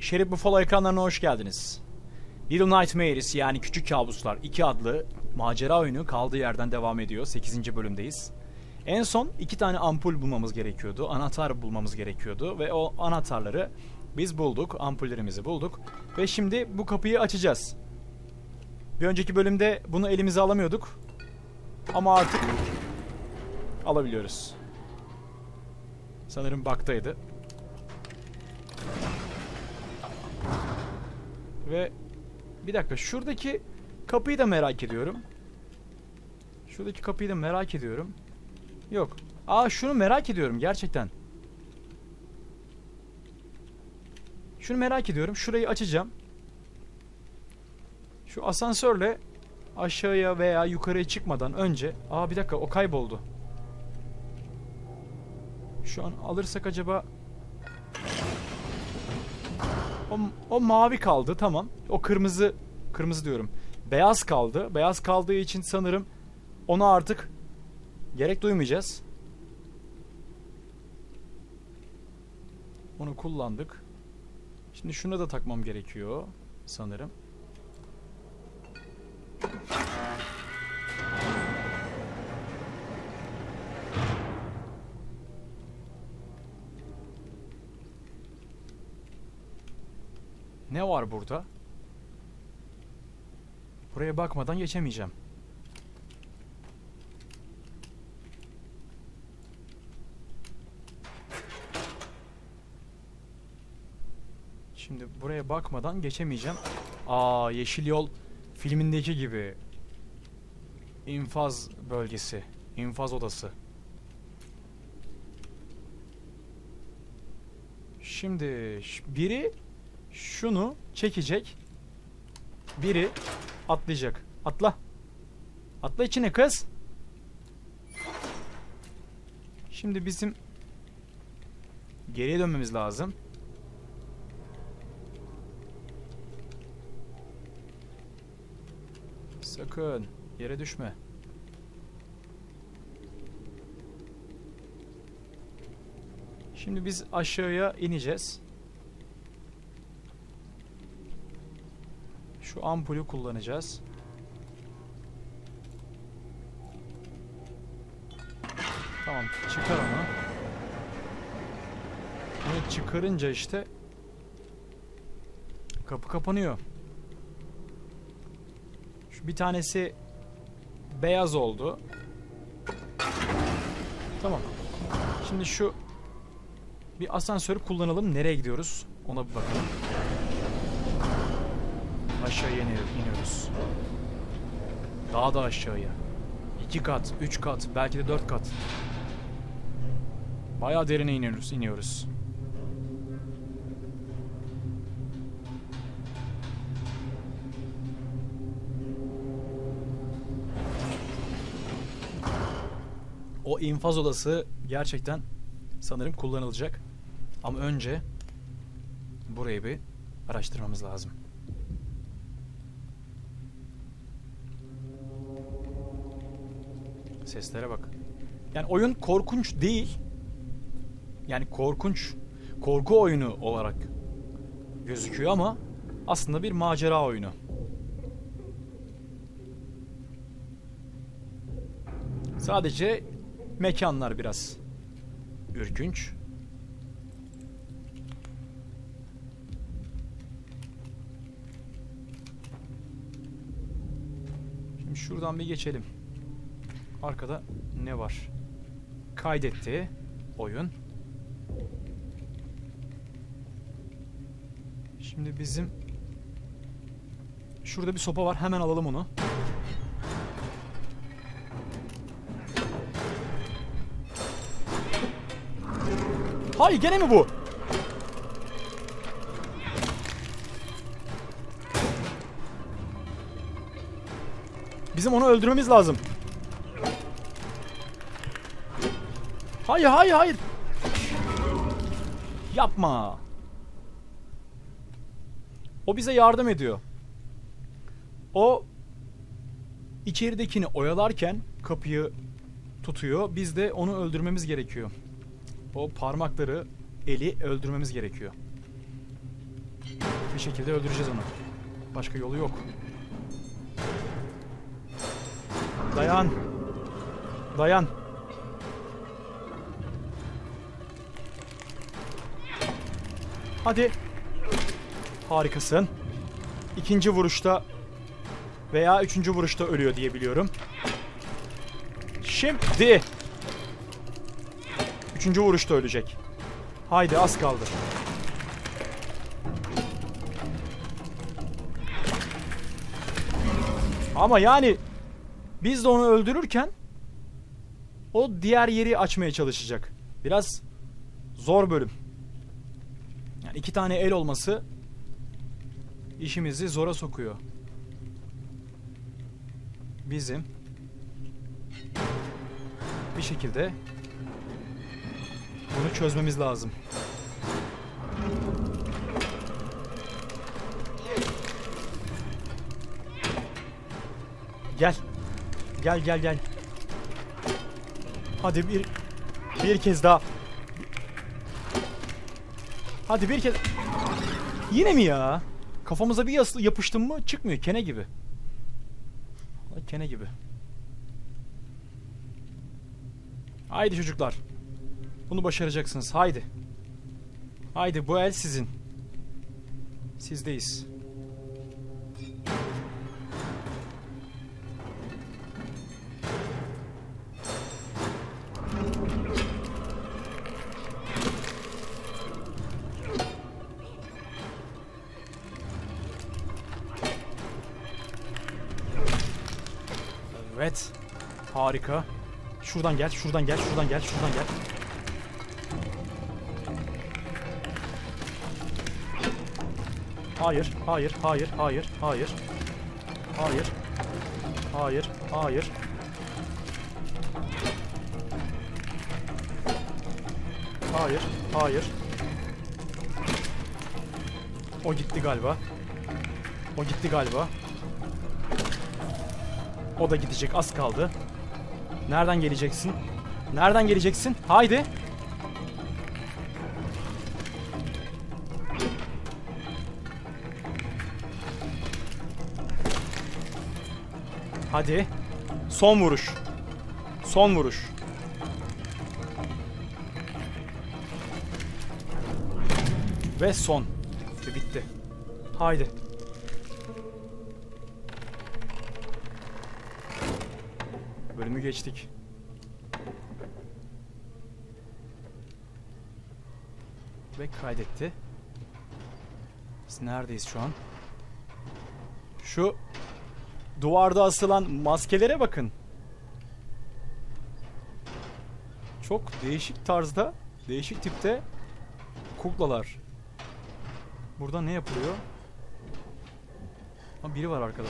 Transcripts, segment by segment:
Şerif Buffalo ekranlarına hoş geldiniz. Little Nightmares yani Küçük Kabuslar 2 adlı macera oyunu kaldığı yerden devam ediyor. 8. bölümdeyiz. En son iki tane ampul bulmamız gerekiyordu. Anahtar bulmamız gerekiyordu ve o anahtarları biz bulduk. Ampullerimizi bulduk. Ve şimdi bu kapıyı açacağız. Bir önceki bölümde bunu elimize alamıyorduk. Ama artık alabiliyoruz. Sanırım baktaydı. Ve bir dakika şuradaki kapıyı da merak ediyorum. Şuradaki kapıyı da merak ediyorum. Yok. Aa şunu merak ediyorum gerçekten. Şunu merak ediyorum. Şurayı açacağım. Şu asansörle aşağıya veya yukarıya çıkmadan önce... Aa bir dakika o kayboldu. Şu an alırsak acaba... O, o mavi kaldı tamam. O kırmızı... Kırmızı diyorum. Beyaz kaldı. Beyaz kaldığı için sanırım onu artık gerek duymayacağız. Onu kullandık. Şimdi şunu da takmam gerekiyor sanırım. Ne var burada? Buraya bakmadan geçemeyeceğim. Şimdi buraya bakmadan geçemeyeceğim. Aa Yeşil Yol filmindeki gibi. İnfaz bölgesi. infaz odası. Şimdi biri şunu çekecek. Biri atlayacak. Atla. Atla içine kız. Şimdi bizim geriye dönmemiz lazım. Sakın yere düşme. Şimdi biz aşağıya ineceğiz. Şu ampulü kullanacağız. Tamam, çıkar onu. Bunu çıkarınca işte kapı kapanıyor. Şu bir tanesi beyaz oldu. Tamam. Şimdi şu bir asansörü kullanalım. Nereye gidiyoruz? Ona bir bakalım. Aşağıya iniyor- iniyoruz. Daha da aşağıya. İki kat, üç kat, belki de dört kat. Bayağı derine iniyoruz, iniyoruz. O infaz odası gerçekten sanırım kullanılacak. Ama önce burayı bir araştırmamız lazım. Seslere bak. Yani oyun korkunç değil. Yani korkunç, korku oyunu olarak gözüküyor ama aslında bir macera oyunu. Sadece mekanlar biraz ürkünç. Şimdi şuradan bir geçelim. Arkada ne var? Kaydetti oyun. Şimdi bizim şurada bir sopa var. Hemen alalım onu. Hay gene mi bu? Bizim onu öldürmemiz lazım. Hayır hayır hayır. Yapma. O bize yardım ediyor. O içeridekini oyalarken kapıyı tutuyor. Biz de onu öldürmemiz gerekiyor. O parmakları, eli öldürmemiz gerekiyor. Bir şekilde öldüreceğiz onu. Başka yolu yok. Dayan. Dayan. Hadi. Harikasın. İkinci vuruşta veya üçüncü vuruşta ölüyor diye biliyorum. Şimdi. Üçüncü vuruşta ölecek. Haydi az kaldı. Ama yani biz de onu öldürürken o diğer yeri açmaya çalışacak. Biraz zor bölüm. Yani iki tane el olması işimizi zora sokuyor. Bizim bir şekilde bunu çözmemiz lazım. Gel. Gel gel gel. Hadi bir bir kez daha. Hadi bir kez. Yine mi ya? Kafamıza bir yapıştım mı çıkmıyor kene gibi. Kene gibi. Haydi çocuklar. Bunu başaracaksınız. Haydi. Haydi bu el sizin. Sizdeyiz. Şuradan gel, şuradan gel, şuradan gel, şuradan gel. Hayır, hayır, hayır, hayır, hayır. Hayır. Hayır, hayır. Hayır, hayır. O gitti galiba. O gitti galiba. O da gidecek az kaldı. Nereden geleceksin? Nereden geleceksin? Haydi. Hadi. Son vuruş. Son vuruş. Ve son. Bitti. Haydi. Bölümü geçtik. Ve kaydetti. Biz neredeyiz şu an? Şu duvarda asılan maskelere bakın. Çok değişik tarzda, değişik tipte kuklalar. Burada ne yapılıyor? Ha biri var arkada.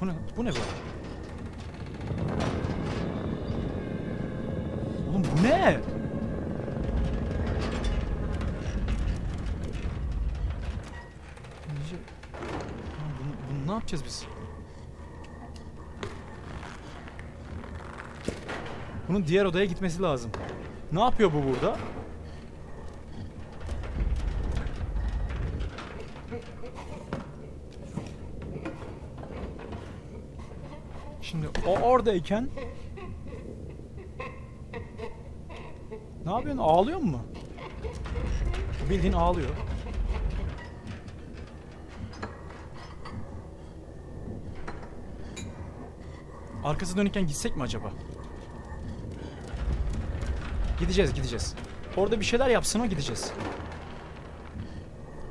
Bu ne? Bu ne böyle? Oğlum bu ne? Bunu, bunu ne yapacağız biz? Bunun diğer odaya gitmesi lazım. Ne yapıyor bu burada? Şimdi o oradayken Ne yapıyorsun? Ağlıyor mu? Bildiğin ağlıyor. Arkası dönükken gitsek mi acaba? Gideceğiz, gideceğiz. Orada bir şeyler yapsın o gideceğiz.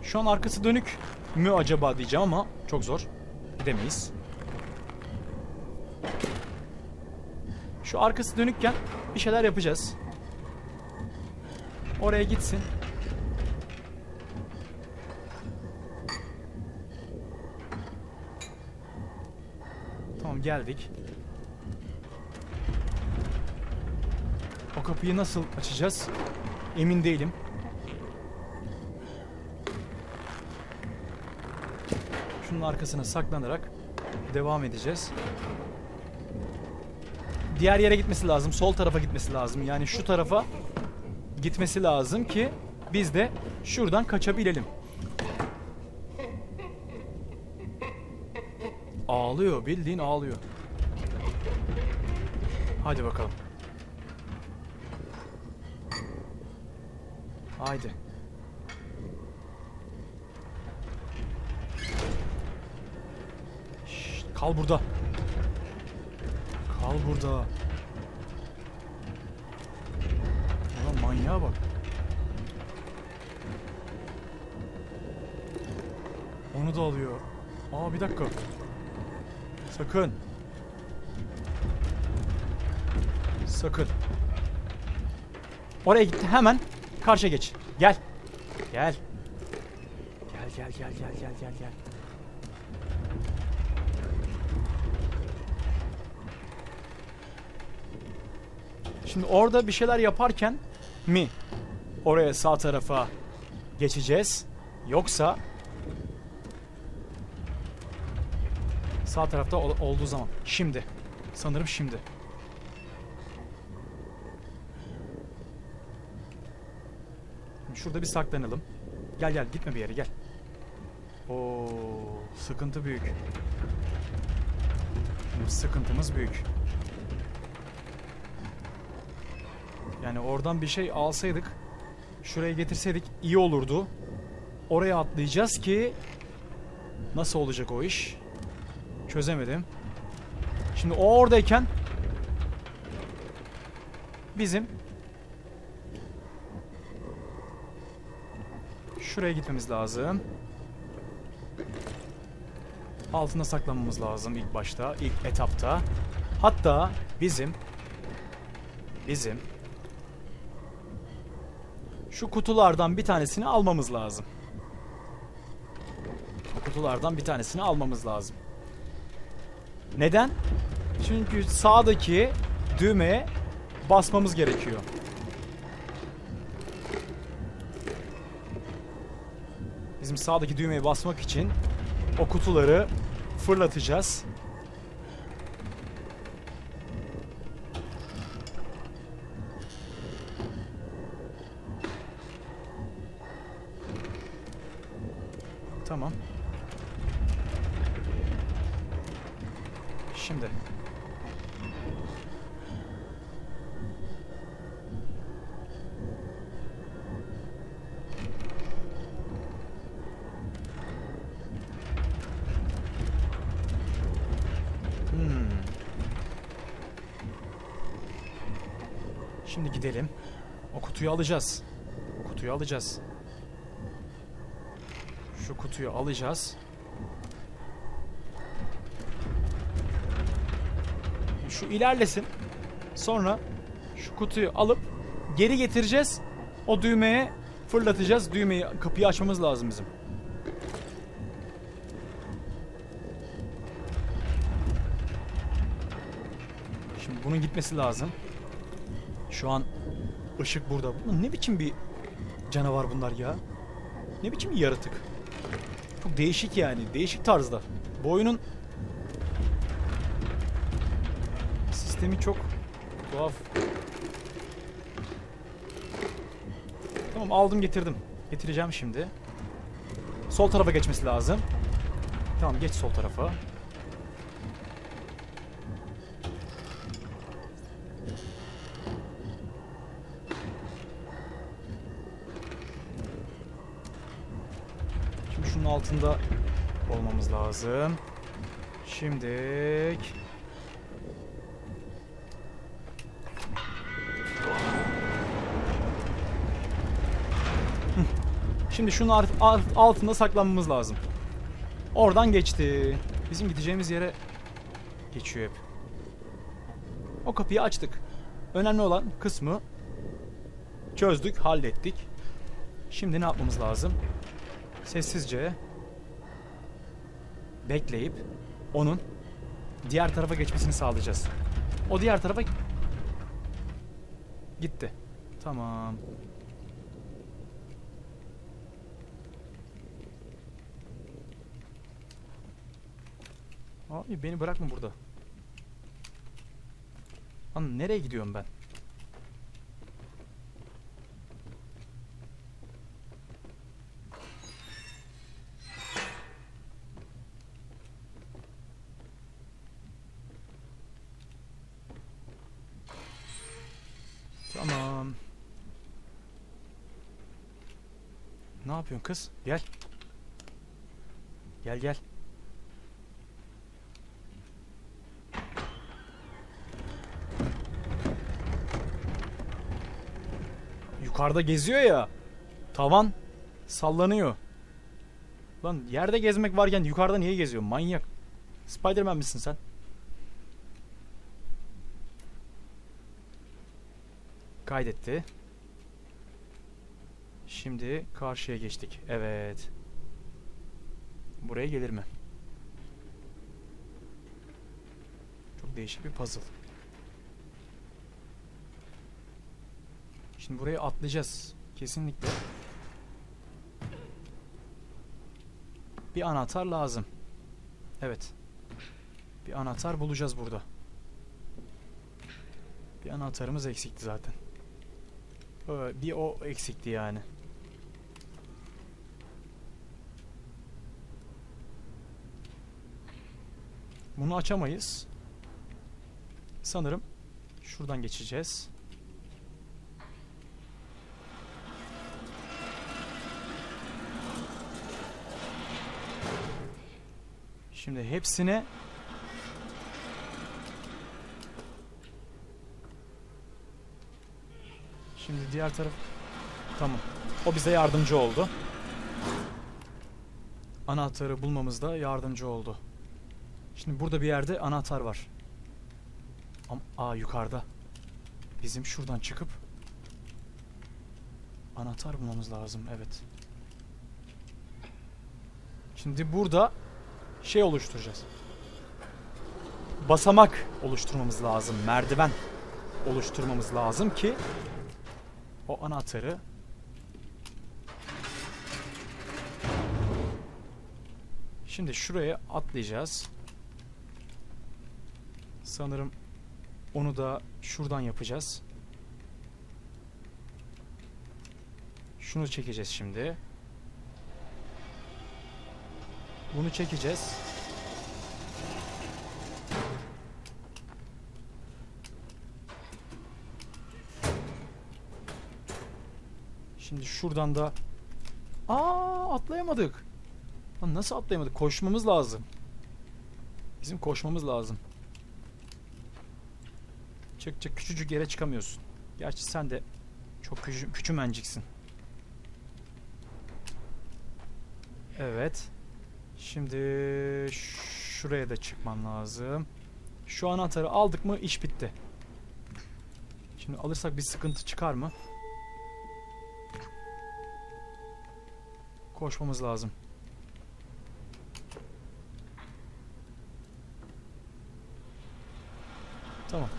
Şu an arkası dönük mü acaba diyeceğim ama çok zor. Demeyiz. Şu arkası dönükken bir şeyler yapacağız. Oraya gitsin. Tamam geldik. O kapıyı nasıl açacağız? Emin değilim. Şunun arkasına saklanarak devam edeceğiz. Diğer yere gitmesi lazım. Sol tarafa gitmesi lazım. Yani şu tarafa gitmesi lazım ki biz de şuradan kaçabilelim. Ağlıyor, bildiğin ağlıyor. Hadi bakalım. Haydi. Şşt, kal burada. Burada. Ulan manyağa bak. Onu da alıyor. Aa bir dakika. Sakın. Sakın. Oraya gitti hemen karşıya geç. Gel. Gel. Gel gel gel gel gel gel gel. Şimdi orada bir şeyler yaparken mi oraya sağ tarafa geçeceğiz? Yoksa sağ tarafta ol- olduğu zaman şimdi sanırım şimdi. Şurada bir saklanalım. Gel gel gitme bir yere gel. Oo sıkıntı büyük. Sıkıntımız büyük Yani oradan bir şey alsaydık, şuraya getirseydik iyi olurdu. Oraya atlayacağız ki nasıl olacak o iş? Çözemedim. Şimdi o oradayken bizim şuraya gitmemiz lazım. Altına saklanmamız lazım ilk başta, ilk etapta. Hatta bizim bizim şu kutulardan bir tanesini almamız lazım. Kutulardan bir tanesini almamız lazım. Neden? Çünkü sağdaki düğmeye basmamız gerekiyor. Bizim sağdaki düğmeye basmak için o kutuları fırlatacağız. Tamam. Şimdi. Hmm. Şimdi gidelim. O kutuyu alacağız. O kutuyu alacağız. Şu kutuyu alacağız. Şu ilerlesin. Sonra şu kutuyu alıp geri getireceğiz. O düğmeye fırlatacağız. Düğmeyi kapıyı açmamız lazım bizim. Şimdi bunun gitmesi lazım. Şu an ışık burada. Bu ne biçim bir canavar bunlar ya? Ne biçim bir yaratık? Çok değişik yani. Değişik tarzda. Bu oyunun sistemi çok tuhaf. Tamam aldım getirdim. Getireceğim şimdi. Sol tarafa geçmesi lazım. Tamam geç sol tarafa. Altında olmamız lazım. Şimdik. Hı. Şimdi şunun altında saklanmamız lazım. Oradan geçti. Bizim gideceğimiz yere geçiyor hep. O kapıyı açtık. Önemli olan kısmı çözdük, hallettik. Şimdi ne yapmamız lazım? Sessizce bekleyip onun diğer tarafa geçmesini sağlayacağız. O diğer tarafa gitti. Tamam. Abi beni bırakma burada. Lan nereye gidiyorum ben? Ne yapıyorsun kız? Gel. Gel gel. Yukarıda geziyor ya. Tavan sallanıyor. Lan yerde gezmek varken yukarıda niye geziyor? Manyak. Spiderman misin sen? Kaydetti. Şimdi karşıya geçtik. Evet. Buraya gelir mi? Çok değişik bir puzzle. Şimdi buraya atlayacağız. Kesinlikle. Bir anahtar lazım. Evet. Bir anahtar bulacağız burada. Bir anahtarımız eksikti zaten. Bir o eksikti yani. Bunu açamayız. Sanırım şuradan geçeceğiz. Şimdi hepsine Şimdi diğer taraf Tamam. O bize yardımcı oldu. Anahtarı bulmamızda yardımcı oldu. Şimdi burada bir yerde anahtar var. Am Aa yukarıda. Bizim şuradan çıkıp anahtar bulmamız lazım. Evet. Şimdi burada şey oluşturacağız. Basamak oluşturmamız lazım. Merdiven oluşturmamız lazım ki o anahtarı Şimdi şuraya atlayacağız. Sanırım onu da şuradan yapacağız. Şunu çekeceğiz şimdi. Bunu çekeceğiz. Şimdi şuradan da Aa atlayamadık. Lan nasıl atlayamadık? Koşmamız lazım. Bizim koşmamız lazım. Çık çık küçücük yere çıkamıyorsun. Gerçi sen de çok küçü, küçümenciksin. Evet. Şimdi şuraya da çıkman lazım. Şu anahtarı aldık mı iş bitti. Şimdi alırsak bir sıkıntı çıkar mı? Koşmamız lazım. Tamam.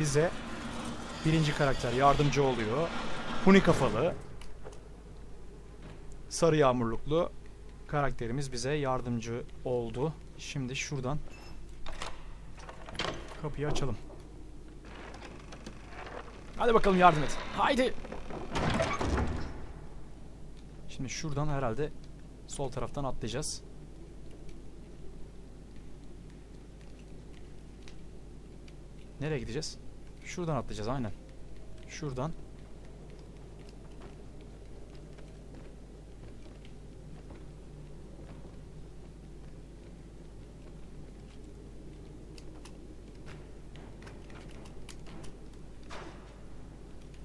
Bize birinci karakter yardımcı oluyor. Huni kafalı. Sarı yağmurluklu karakterimiz bize yardımcı oldu. Şimdi şuradan kapıyı açalım. Hadi bakalım yardım et. Haydi. Şimdi şuradan herhalde sol taraftan atlayacağız. Nereye gideceğiz? Şuradan atlayacağız aynen. Şuradan.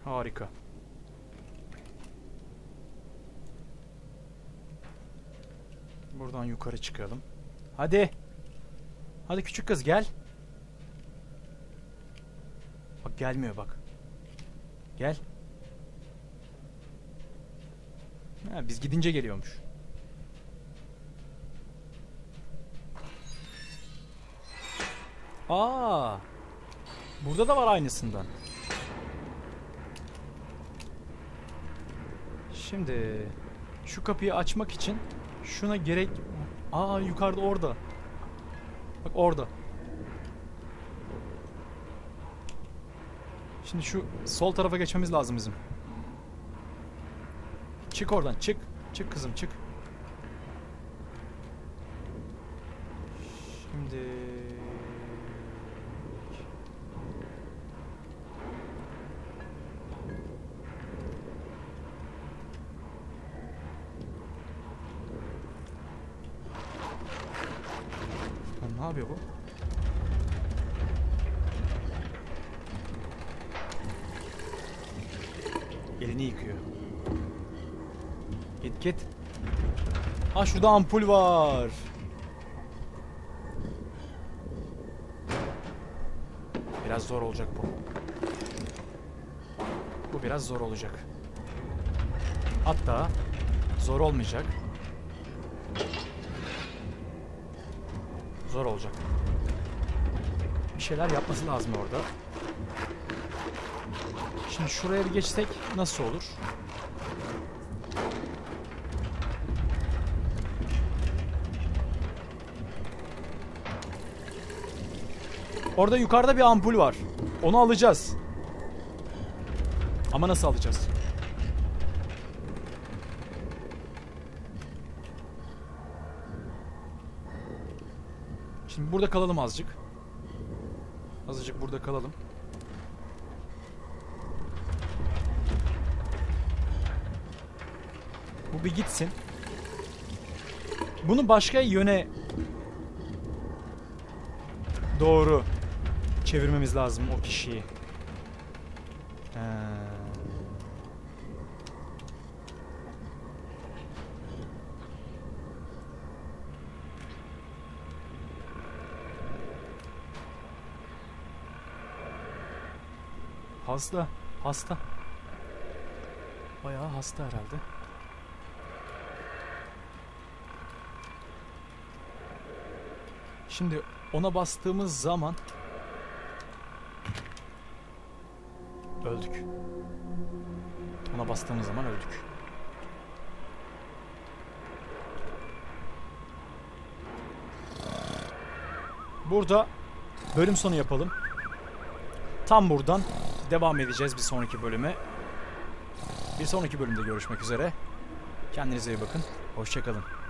Harika. Buradan yukarı çıkalım. Hadi. Hadi küçük kız gel. Bak gelmiyor bak. Gel. Ha, biz gidince geliyormuş. Aa. Burada da var aynısından. Şimdi şu kapıyı açmak için şuna gerek... Aa yukarıda orada. Bak orada. Şimdi şu sol tarafa geçmemiz lazım bizim. Çık oradan çık. Çık kızım çık. Şimdi... Ne yapıyor bu? Elini yıkıyor. Git. Ha şurada ampul var. Biraz zor olacak bu. Bu biraz zor olacak. Hatta zor olmayacak. Zor olacak. Bir şeyler yapması lazım orada. Şimdi şuraya bir geçsek nasıl olur? Orada yukarıda bir ampul var. Onu alacağız. Ama nasıl alacağız? Şimdi burada kalalım azıcık. Azıcık burada kalalım. Bu bir gitsin. Bunu başka yöne doğru çevirmemiz lazım o kişiyi. Ee, Hasta, hasta. Bayağı hasta herhalde. Şimdi ona bastığımız zaman öldük. Ona bastığımız zaman öldük. Burada bölüm sonu yapalım. Tam buradan devam edeceğiz bir sonraki bölüme. Bir sonraki bölümde görüşmek üzere. Kendinize iyi bakın. Hoşçakalın.